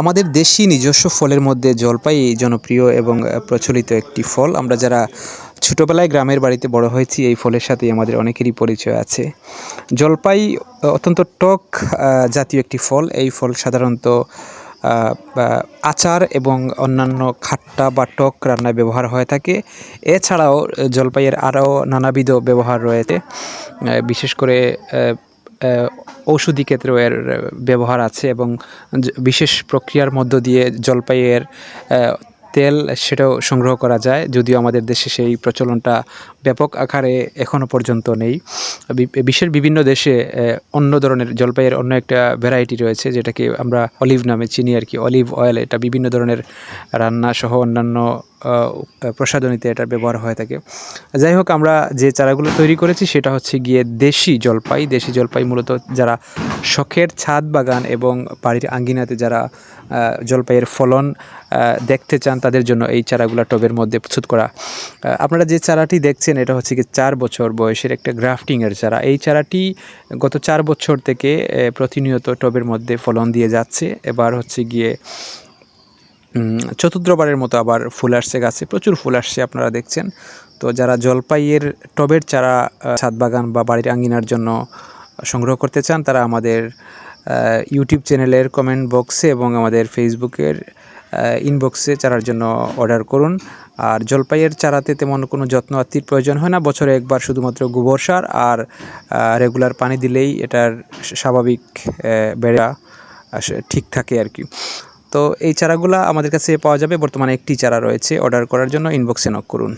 আমাদের দেশি নিজস্ব ফলের মধ্যে জলপাই জনপ্রিয় এবং প্রচলিত একটি ফল। আমরা যারা ছোটোবেলায় গ্রামের বাড়িতে বড় হয়েছি, এই ফলের সাথেই আমাদের অনেকেরই পরিচয় আছে। জলপাই অত্যন্ত টক জাতীয় একটি ফল। এই ফল সাধারণত আচার এবং অন্যান্য খাট্টা বা টক রান্নায় ব্যবহার হয়ে থাকে। এছাড়াও জলপাইয়ের আরও নানাবিধ ব্যবহার রয়েছে। বিশেষ করে ঔষধি ক্ষেত্রেও এর ব্যবহার আছে এবং বিশেষ প্রক্রিয়ার মধ্য দিয়ে জলপাইয়ের তেল সেটাও সংগ্রহ করা যায়। যদিও আমাদের দেশে সেই প্রচলনটা ব্যাপক আকারে এখনও পর্যন্ত নেই। বিশ্বের বিভিন্ন দেশে অন্য ধরনের জলপাইয়ের অন্য একটা ভ্যারাইটি রয়েছে, যেটাকে আমরা অলিভ নামে চিনি আর কি। অলিভ অয়েল, এটা বিভিন্ন ধরনের রান্না সহ অন্যান্য প্রসাধনীতে এটার ব্যবহার হয়ে থাকে। যাই হোক, আমরা যে চারাগুলো তৈরি করেছি সেটা হচ্ছে গিয়ে দেশি জলপাই। দেশি জলপাই মূলত যারা শখের ছাদ বাগান এবং বাড়ির আঙ্গিনাতে যারা জলপাইয়ের ফলন দেখতে চান, তাদের জন্য এই চারাগুলো টবের মধ্যে প্রস্তুত করা। আপনারা যে চারাটি দেখছেন, এটা হচ্ছে কি চার বছর বয়সের একটা গ্রাফটিংয়ের চারা। এই চারাটি গত চার বছর থেকে প্রতিনিয়ত টবের মধ্যে ফলন দিয়ে যাচ্ছে। এবার হচ্ছে গিয়ে চতুর্থবারের মতো আবার ফুল আসছে গাছে। প্রচুর ফুল আসছে আপনারা দেখছেন। তো যারা জলপাইয়ের টবের চারা ছাদ বাগান বা বাড়ির আঙ্গিনার জন্য সংগ্রহ করতে চান, তারা আমাদের ইউটিউব চ্যানেলের কমেন্ট বক্সে এবং আমাদের ফেসবুকের ইনবক্সে চারার জন্য অর্ডার করুন। আর জলপাইয়ের চারাতে তেমন কোনো যত্ন আত্মির প্রয়োজন হয় না। বছরে একবার শুধুমাত্র গোবর সার আর রেগুলার পানি দিলেই এটার স্বাভাবিক বেড়া ঠিক থাকে আর কি। তো এই চারাগুলা আমাদের কাছে পাওয়া যাবে। বর্তমানে একটি চারা রয়েছে। অর্ডার করার জন্য ইনবক্সে নক করুন।